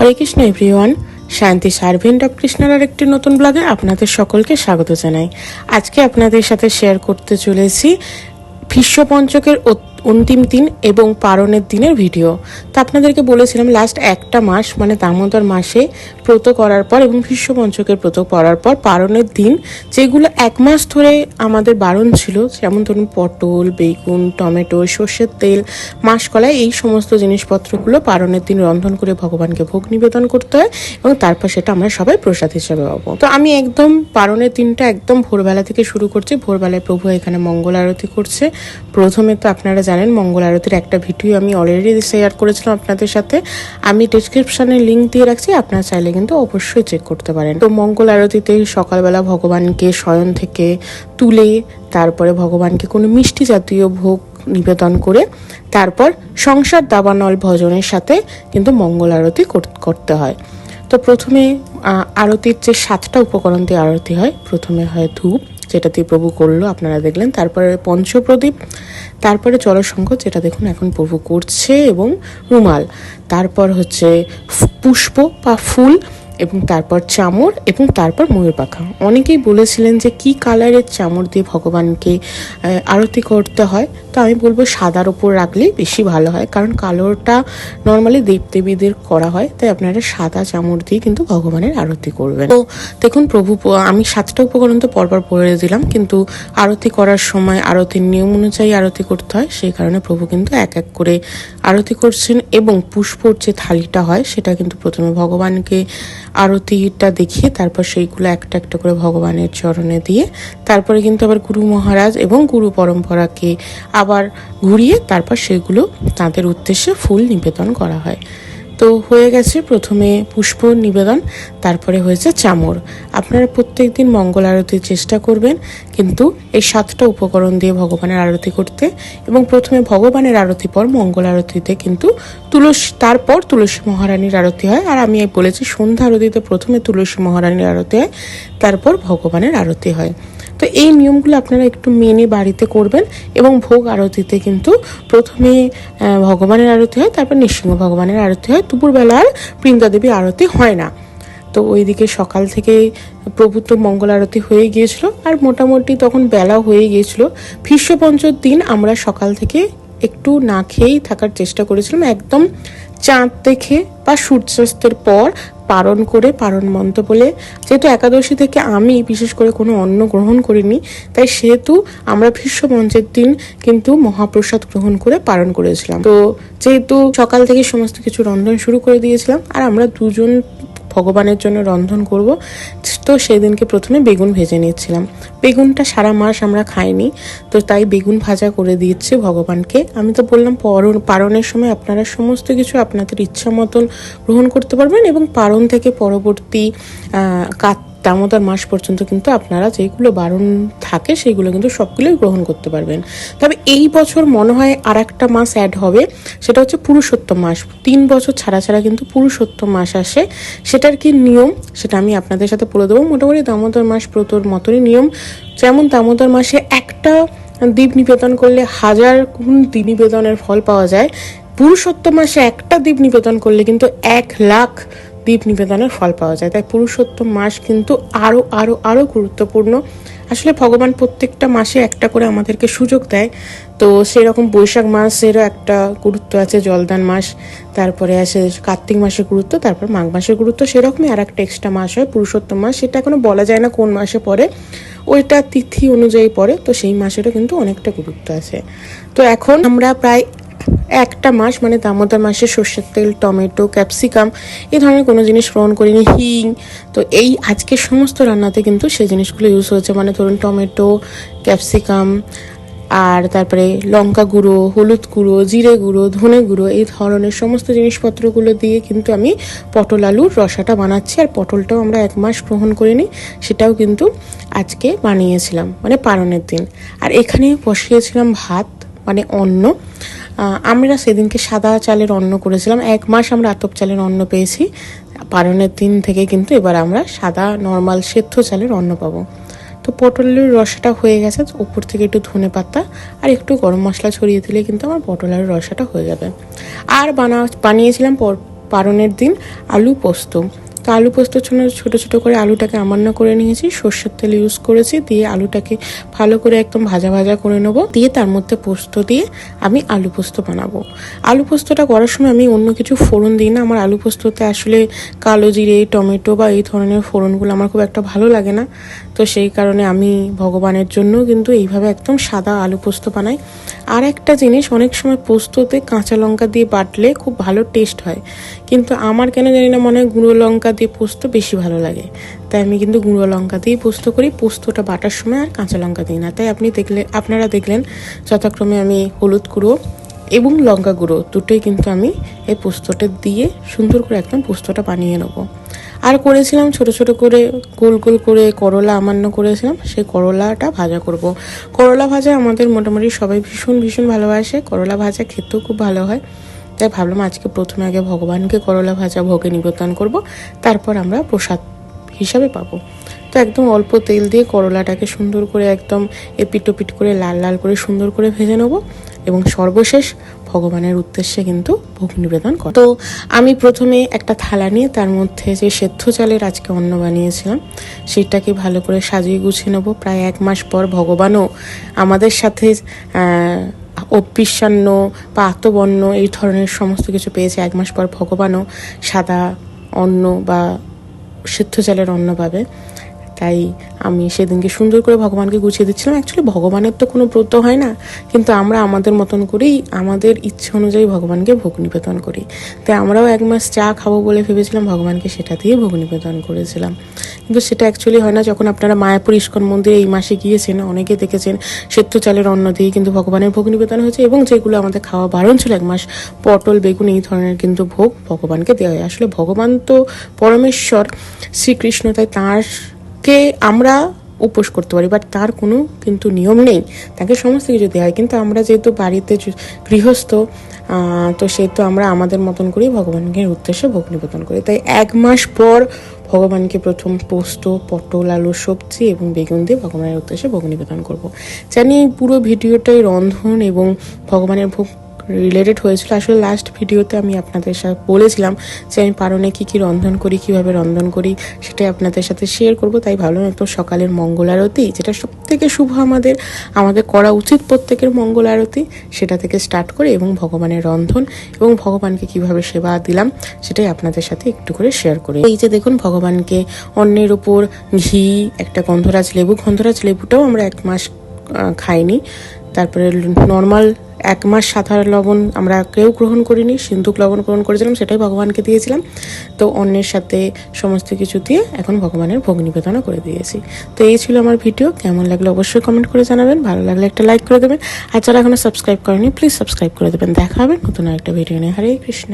Hare Krishna everyone Shanti servant of কৃষ্ণার আর একটি নতুন ব্লগে আপনাদের সকলকে স্বাগত জানাই। আজকে আপনাদের সাথে শেয়ার করতে চলেছি ভীষ্ম পঞ্চকের অত- অন্তিম দিন এবং পারণের দিনের ভিডিও। তো আপনাদেরকে বলেছিলাম লাস্ট একটা মাস মানে দামোদর মাসে ব্রত করার পর এবং ভীষ্ম পঞ্চকের ব্রত করার পর পারণের দিন, যেগুলো এক মাস ধরে আমাদের বারণ ছিল, যেমন ধরুন পটল, বেগুন, টমেটো, সর্ষের তেল, মাসকলাই, এই সমস্ত জিনিসপত্রগুলো পারণের দিন রন্ধন করে ভগবানকে ভোগ নিবেদন করতে হয় এবং তারপর সেটা আমরা সবাই প্রসাদ হিসেবে পাবো। তো আমি একদম পারণের দিনটা একদম ভোরবেলা থেকে শুরু করছি। ভোরবেলায় প্রভু এখানে মঙ্গল আরতি করছে। প্রথমে তো আপনারা জানেন, মঙ্গল আরতির একটা ভিডিও আমি অলরেডি শেয়ার করেছিলাম আপনাদের সাথে। আমি ডিসক্রিপশনে লিঙ্ক দিয়ে রাখছি, আপনারা চাইলে কিন্তু অবশ্যই চেক করতে পারেন। তো মঙ্গল আরতিতে সকালবেলা ভগবানকে শয়ন থেকে তুলে, তারপরে ভগবানকে কোনো মিষ্টি জাতীয় ভোগ নিবেদন করে, তারপর সংসার দাবানল ভজনের সাথে কিন্তু মঙ্গল আরতি কর- করতে হয়। তো প্রথমে আরতির যে সাতটা উপকরণ দিয়ে আরতি হয়, প্রথমে হয় ধূপ যেটা দিয়ে প্রভু করল, আপনারা দেখলেন। তারপরে পঞ্চপ্রদীপ, তারপরে জলসংঘ যেটা দেখুন এখন প্রভু করছে এবং রুমাল। তারপর হচ্ছে পুষ্প বা ফুল এবং তারপর চামর এবং তারপর ময়ূর পাখা। অনেকেই বলেছিলেন যে কি কালারের চামর দিয়ে ভগবানকে আরতি করতে হয়, তো আমি বলব সাদার ওপর রাখলেই বেশি ভালো হয়, কারণ কালোটা নর্মালি দেবদেবীদের করা হয়, তাই আপনারা সাদা চামর দিয়ে কিন্তু ভগবানের আরতি করবেন। তো দেখুন প্রভু, আমি সাতটা উপকরণ তো পরপর পরে দিলাম, কিন্তু আরতি করার সময়, আরতির নিয়ম অনুযায়ী আরতি করতে হয়, সেই কারণে প্রভু কিন্তু এক এক করে আরতি করছেন এবং পুষ্পর যে থালিটা হয়, সেটা কিন্তু প্রথমে ভগবানকে আরতিটা দেখিয়ে তারপর সেইগুলো একটা একটা করে ভগবানের চরণে দিয়ে, তারপরে কিন্তু আবার গুরু মহারাজ এবং গুরু পরম্পরাকে আবার ঘুরিয়ে তারপর সেগুলো তাদের উদ্দেশ্যে ফুল নিবেদন করা হয়। তো হয়ে গেছে প্রথমে পুষ্প নিবেদন, তারপরে হয়েছে চামর। আপনারা প্রত্যেক দিন মঙ্গল আরতির চেষ্টা করবেন, কিন্তু এই সাতটা উপকরণ দিয়ে ভগবানের আরতি করতে এবং প্রথমে ভগবানের আরতি, পর মঙ্গল আরতিতে কিন্তু তুলসী, তারপর তুলসী মহারানীর আরতি হয়। আর আমি বলেছি সন্ধ্যা আরতিতে প্রথমে তুলসী মহারানীর আরতি হয়, তারপর ভগবানের আরতি হয়। তো এই নিয়মগুলো আপনারা একটু মেনে বাড়িতে করবেন এবং ভোগ আরতিতে কিন্তু প্রথমে ভগবানের আরতি হয়, তারপর নৃসিংহ ভগবানের আরতি হয়। দুপুরবেলা আর বৃন্দাদেবী আরতি হয় না। তো ওইদিকে সকাল থেকে প্রভু তো মঙ্গল আরতি হয়ে গিয়েছিল আর মোটামুটি তখন বেলা হয়ে গিয়েছিল। ভীষ্ম পঞ্চর দিন আমরা সকাল থেকে একটু না খেয়েই থাকার চেষ্টা করেছিলাম। একদম চাঁদ দেখে বা সূর্যাস্তের পর পারণ করে পারণ মন্ত বলে। যেহেতু একাদশী থেকে আমি বিশেষ করে কোনো অন্ন গ্রহণ করিনি, তাই সেহেতু আমরা ভীষ্ম মঞ্চের দিন কিন্তু মহাপ্রসাদ গ্রহণ করে পালন করেছিলাম। তো যেহেতু সকাল থেকে সমস্ত কিছু রন্ধন শুরু করে দিয়েছিলাম, আর আমরা দুজন ভগবানের জন্য রন্ধন করব। তো সেদিনকে প্রথমে বেগুন ভেজে নিয়েছিলাম। বেগুনটা সারা মাস আমরা খাইনি, তো তাই বেগুন ভাজা করে দিয়েছি ভগবানকে। আমি তো বললাম পরন পারণের সময় আপনারা সমস্ত কিছু আপনাদের ইচ্ছা মতন গ্রহণ করতে পারবেন এবং পারণ থেকে পরবর্তী কাত দামোদর মাস পর্যন্ত কিন্তু আপনারা যেগুলো বারণ থাকে, সেগুলো কিন্তু সবগুলোই গ্রহণ করতে পারবেন। তবে এই বছর মনে হয় আর একটা মাস অ্যাড হবে, সেটা হচ্ছে পুরুষোত্তম মাস। তিন বছর ছাড়া ছাড়া কিন্তু পুরুষোত্তম মাস আসে। সেটার কি নিয়ম? সেটা আমি আপনাদের সাথে বলে দেবো। মোটামুটি দামোদর মাস ব্রতর মতনই নিয়ম। যেমন দামোদর মাসে একটা দ্বীপ নিবেদন করলে হাজার গুণ দ্বীপ নিবেদনের ফল পাওয়া যায়। পুরুষোত্তম মাসে একটা দ্বীপ নিবেদন করলে কিন্তু এক লাখ দীপ নিবেদনের ফল পাওয়া যায়। তাই পুরুষোত্তম মাস কিন্তু আরও আরও আরও গুরুত্বপূর্ণ। আসলে ভগবান প্রত্যেকটা মাসে একটা করে আমাদেরকে সুযোগ দেয়। তো সেরকম বৈশাখ মাসেরও একটা গুরুত্ব আছে, জলদান মাস, তারপরে আছে কার্তিক মাসের গুরুত্ব, তারপর মাঘ মাসের গুরুত্ব, সেরকমই আর একটা এক্সট্রা মাস হয় পুরুষোত্তম মাস। সেটা এখনও বলা যায় না কোন মাসে পড়ে, ওইটা তিথি অনুযায়ী পড়ে, তো সেই মাসেরও কিন্তু অনেকটা গুরুত্ব আছে। তো এখন আমরা প্রায় একটা মাস মানে দামোদর মাসে সর্ষের তেল, টমেটো, ক্যাপসিকাম এই ধরনের কোনো জিনিস গ্রহণ করিনি, হিং। তো এই আজকের সমস্ত রান্নাতে কিন্তু সেই জিনিসগুলো ইউজ হয়েছে মানে ধরুন টমেটো, ক্যাপসিকাম, আর তারপরে লঙ্কা গুঁড়ো, হলুদ গুঁড়ো, জিরে গুঁড়ো, ধনে গুঁড়ো, এই ধরনের সমস্ত জিনিসপত্রগুলো দিয়ে কিন্তু আমি পটল আলুর রসাটা বানাচ্ছি, আর পটলটাও আমরা এক মাস গ্রহণ করিনি, সেটাও কিন্তু আজকে বানিয়েছিলাম মানে পালনের দিন। আর এখানে বসিয়েছিলাম ভাত মানে অন্ন আমরা সেদিনকে সাদা চালের অন্ন করেছিলাম। এক মাস আমরা আতপ চালের অন্ন পেয়েছি। পালনের দিন থেকে কিন্তু এবার আমরা সাদা, নর্মাল, সেদ্ধ চালের অন্ন পাবো। তো পটলের রসাটা হয়ে গেছে, উপর থেকে একটু ধনে পাতা আর একটু গরম মশলা ছড়িয়ে দিলে কিন্তু আমার পটলের রসাটা হয়ে যাবে। আর বানা, বানিয়েছিলাম পর- পারণের দিন আলু পোস্ত। তো আলু পোস্তর জন্য ছোটো ছোটো করে আলুটাকে আমান্য করে নিয়েছি। সর্ষের তেল ইউজ করেছি, দিয়ে আলুটাকে ভালো করে একদম ভাজা ভাজা করে নেব। দিয়ে তার মধ্যে পোস্ত দিয়ে আমি আলু পোস্ত বানাবো। আলু পোস্তটা করার সময় আমি অন্য কিছু ফোড়ন দিই না। আমার আলু পোস্ততে আসলে কালো জিরে, টমেটো বা এই ধরনের ফোড়নগুলো আমার খুব একটা ভালো লাগে না। তো সেই কারণে আমি ভগবানের জন্য কিন্তু এইভাবে একদম সাদা আলু পোস্ত বানাই। আর একটা জিনিস, অনেক সময় পোস্ততে কাঁচা লঙ্কা দিয়ে বাটলে খুব ভালো টেস্ট হয়। কিন্তু আমার কেন জানি না মনে হয় গুঁড়ো লঙ্কা দিয়ে পোস্ত বেশি ভালো লাগে। তাই আমি কিন্তু গুঁড়ো লঙ্কা দিয়েই পোস্ত করি, পোস্তটা বাটার সময় আর কাঁচা লঙ্কা দিই না। তাই আপনি দেখলে, আপনারা দেখলেন যথাক্রমে আমি হলুদ গুঁড়ো এবং লঙ্কা গুঁড়ো দুটোই কিন্তু আমি এই পোস্তটা দিয়ে সুন্দর করে একদম পোস্তটা বানিয়ে নেব। আর করেছিলাম ছোট ছোট করে, গোল গোল করে করলা আমান্য করেছিলাম। সেই করলাটা ভাজা করব। করলা ভাজা আমাদের মোটামুটি সবাই ভীষণ ভীষণ ভালোবাসে। করলা ভাজা খেতেও খুব ভালো হয়। তাই ভাবলাম আজকে প্রথমে আগে ভগবানকে করলা ভাজা ভোগে নিবেদন করব। তারপর আমরা প্রসাদ হিসাবে পাবো। তো একদম অল্প তেল দিয়ে করলাটাকে সুন্দর করে একদম এপিটোপিট করে লাল লাল করে সুন্দর করে ভেজে নেব। এবং সর্বশেষ ভগবানের উদ্দেশ্যে কিন্তু ভোগ নিবেদন করে। তো আমি প্রথমে একটা থালা নিয়ে তার মধ্যে যে সেদ্ধ চালের আজকে অন্ন বানিয়েছিলাম সেটাকে ভালো করে সাজিয়ে গুছিয়ে নেব। প্রায় এক মাস পর ভগবানও আমাদের সাথে আহ, অভ্যিসান্ন বা আত্মবর্ণ এই ধরনের সমস্ত কিছু পেয়েছে। এক মাস পর ভগবানও সাদা অন্ন বা সিদ্ধ চালের অন্ন পাবে। তাই আমি সেদিনকে সুন্দর করে ভগবানকে গুছিয়ে দিচ্ছিলাম। অ্যাকচুয়ালি ভগবানের তো কোনো ব্রত হয় না। কিন্তু আমরা আমাদের মতন করেই, আমাদের ইচ্ছে অনুযায়ী ভগবানকে ভোগ নিবেদন করি। তাই আমরাও এক মাস চা খাব বলে ভেবেছিলাম, ভগবানকে সেটা দিয়ে ভোগ নিবেদন করেছিলাম। কিন্তু সেটা অ্যাকচুয়ালি হয় না। যখন আপনারা মায়াপুর ইস্কন মন্দিরে এই মাসে গিয়েছেন, অনেকে দেখেছেন সেদ্ধ চালের অন্ন দিয়ে কিন্তু ভগবানের ভোগ নিবেদন হয়েছে এবং যেগুলো আমাদের খাওয়া বারণ ছিল এক মাস, পটল, বেগুন এই ধরনের কিন্তু ভোগ ভগবানকে দেওয়া হয়। আসলে ভগবান তো পরমেশ্বর, শ্রীকৃষ্ণ, তাই তার কে আমরা উপোস করতে পারি বাট তার কোনো কিন্তু নিয়ম নেই। তাকে সমস্ত কিছু দেওয়া হয়। কিন্তু আমরা যেহেতু বাড়িতে গৃহস্থ তো সেহেতু আমরা আমাদের মতন করেই ভগবানকে উদ্দেশ্যে ভোগ নিবেদন করি। তাই এক মাস পর ভগবানকে প্রথম পোস্ত, পটল, আলু, সবজি এবং বেগুন দিয়ে ভগবানের উদ্দেশ্যে ভোগ নিবেদন করব। জানি এই পুরো ভিডিওটাই রন্ধন এবং ভগবানের ভোগ রিলেটেড হয়েছিল। আসলে লাস্ট ভিডিওতে আমি আপনাদের সাথে বলেছিলাম যে আমি পারনে কী কী রন্ধন করি, কীভাবে রন্ধন করি, সেটাই আপনাদের সাথে শেয়ার করব। তাই ভাবলাম একটু সকালের মঙ্গল আরতি, যেটা সব থেকে শুভ আমাদের আমাদের করা উচিত প্রত্যেকের মঙ্গল আরতি, সেটা থেকে স্টার্ট করে এবং ভগবানের রন্ধন এবং ভগবানকে কীভাবে সেবা দিলাম, সেটাই আপনাদের সাথে একটু করে শেয়ার করি। এই যে দেখুন, ভগবানকে অন্যের ওপর ঘি, একটা গন্ধরাজ লেবু, গন্ধরাজ লেবুটাও আমরা এক মাস খাইনি। তারপরে নর্মাল এক মাস সাঁতার লবণ আমরা কেউ গ্রহণ করিনি, সিন্ধুক লবণ গ্রহণ করেছিলাম, সেটাই ভগবানকে দিয়েছিলাম। তো অন্যের সাথে সমস্ত কিছু দিয়ে এখন ভগবানের ভোগ নিবেদনও করে দিয়েছি। তো এই ছিল আমার ভিডিও কেমন লাগল অবশ্যই কমেন্ট করে জানাবেন, ভালো লাগলে একটা লাইক করে দেবেন। আর যারা এখনও সাবস্ক্রাইব করেনি প্লিজ সাবস্ক্রাইব করে দেবেন। দেখা হবে নতুন একটা ভিডিও নিয়ে। হরে কৃষ্ণ।